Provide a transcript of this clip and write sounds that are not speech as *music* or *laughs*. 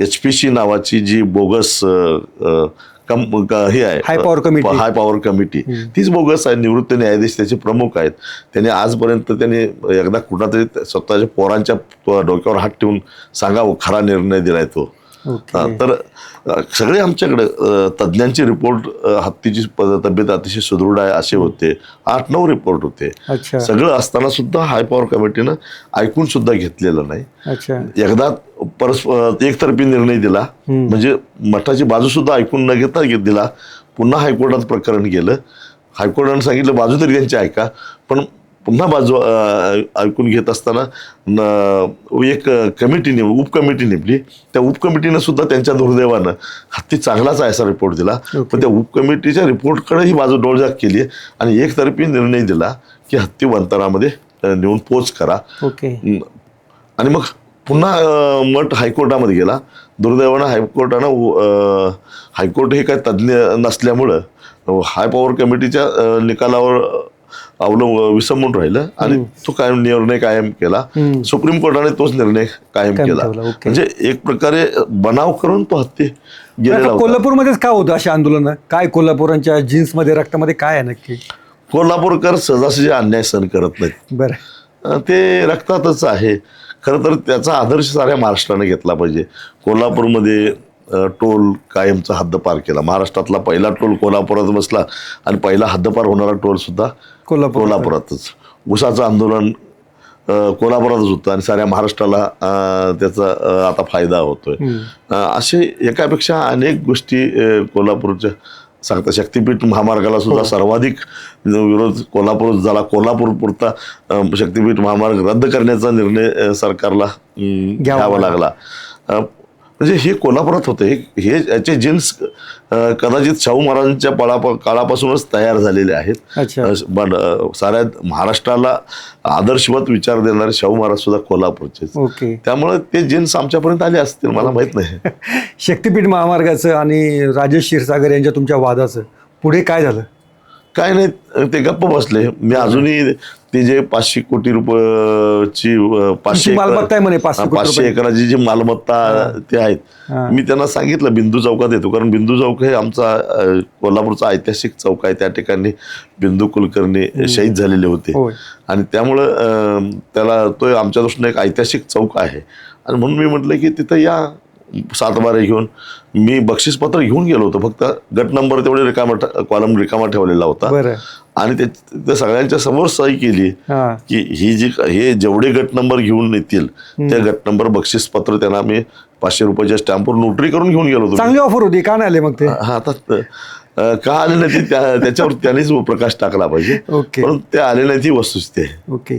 H P C नावाची जी bogus कम हे आहे High power committee. High power committee तीच बोगस आहे निवृत्त न्यायाधीश त्याचे प्रमुख आहेत. त्यांनी आजपर्यंत त्यांनी एकदा कुठला तरी स्वतःच्या पोरांच्या डोक्यावर हात ठेवून सांगावं खरा निर्णय दिलाय तो. तर सगळे आमच्याकडे तज्ज्ञांचे रिपोर्ट हत्तीची तब्येत अतिशय सुदृढ आहे असे होते. आठ नऊ रिपोर्ट होते. सगळं असताना सुद्धा हाय पॉवर कमिटीनं ऐकून सुद्धा घेतलेलं नाही. अच्छा. एकदा परस्पर एकतर्फी निर्णय दिला. म्हणजे मठाची बाजू सुद्धा ऐकून न घेता दिला. पुन्हा हायकोर्टात प्रकरण गेलं. हायकोर्टानं सांगितलं बाजू तरी त्यांची ऐका. पण पुन्हा बाजू ऐकून घेत असताना न- एक कमिटी नेम उपकमिटी नेमली. त्या उपकमिटीनं सुद्धा त्यांच्या दुर्दैवानं हत्ती चांगलाच आहे असा रिपोर्ट दिला पण त्या उपकमिटीच्या रिपोर्टकडे ही बाजू डोळजाक केली आणि एकतर्फी निर्णय दिला की हत्ती वंतरामध्ये नेऊन पोच करा. आणि मग पुन्हा मठ हायकोर्टामध्ये गेला. दुर्दैवानं हायकोर्टानं हायकोर्ट हे काय तज्ज्ञ नसल्यामुळं हाय पॉवर कमिटीच्या निकालावर अवलंब विसंबून राहिलं आणि तो कायम निर्णय कायम केला. सुप्रीम कोर्टाने तोच निर्णय कायम केला. म्हणजे एक प्रकारे बनाव करून तो हत्ती गेलेला कोल्हापूरमध्येच का होतं अशी आंदोलन? काय कोल्हापुरांच्या जीन्समध्ये रक्तामध्ये काय आहे नक्की? कोल्हापूरकर सहजासहजी अन्याय सहन करत नाहीत. बरं. ते रक्तातच आहे. खरं तर त्याचा आदर्श साऱ्या महाराष्ट्राने घेतला पाहिजे. कोल्हापूरमध्ये टोल कायमचा हद्दपार केला. महाराष्ट्रातला पहिला टोल कोल्हापुरात बसला आणि पहिला हद्दपार होणारा टोल सुद्धा कोल्हापूर कोल्हापुरातच. उसाचं आंदोलन कोल्हापुरातच होतं आणि साऱ्या महाराष्ट्राला त्याचा आता फायदा होतोय. असे एकापेक्षा अनेक गोष्टी कोल्हापूरच्या सांगतात. शक्तीपीठ महामार्गाला सुद्धा सर्वाधिक विरोध कोल्हापूर झाला कोल्हापूर पुरता शक्तीपीठ महामार्ग रद्द करण्याचा निर्णय सरकारला घ्यावा लागला. म्हणजे हे कोल्हापुरात होते. हे याचे जीन्स अं, कदाचित शाहू महाराजांच्या पळा काळापासूनच तयार झालेले आहेत. पण साऱ्या महाराष्ट्राला आदर्शवत विचार देणारे शाहू महाराज सुद्धा कोल्हापूरचेच. ओके. त्यामुळे ते जीन्स आमच्यापर्यंत आले असतील मला माहीत नाही. *laughs* शक्तीपीठ महामार्गाचं आणि राजेश क्षीरसागर यांच्या तुमच्या वादाचं पुढे काय झालं? काय नाही ते गप्प बसले. मी अजूनही ते जे पाचशे कोटी रुपयाची पाचशे मालमत्ता आहे म्हणे पाचशे. एकराची जी मालमत्ता ते आहेत. मी त्यांना सांगितलं बिंदू चौकात येतो. कारण बिंदू चौक हे आमचा कोल्हापूरचा ऐतिहासिक चौक आहे. त्या ठिकाणी बिंदू कुलकर्णी शहीद झालेले होते. आणि त्यामुळं त्याला तो आमच्या दृष्टीने एक ऐतिहासिक चौक आहे. आणि म्हणून मी म्हटलं की तिथं या सातबारे घेऊन मी बक्षीसपत्र घेऊन गेलो होतो. फक्त गट नंबर तेवढे रिकामा कॉलम रिकामा ठेवलेला होता. आणि ते सगळ्यांच्या समोर सही केली की ही जी हे जेवढे गट नंबर घेऊन येतील त्या गट नंबर बक्षीसपत्र त्यांना मी पाचशे रुपयाच्या स्टॅम्पवर नोटरी करून घेऊन गेलो होतो. चांगली ऑफर होती. का नाही आले मग ते? हा का आले नाही त्याच्यावर त्यांनीच प्रकाश टाकला पाहिजे. *laughs* पण ते आले नाही ती वस्तुस्थिती आहे. ओके.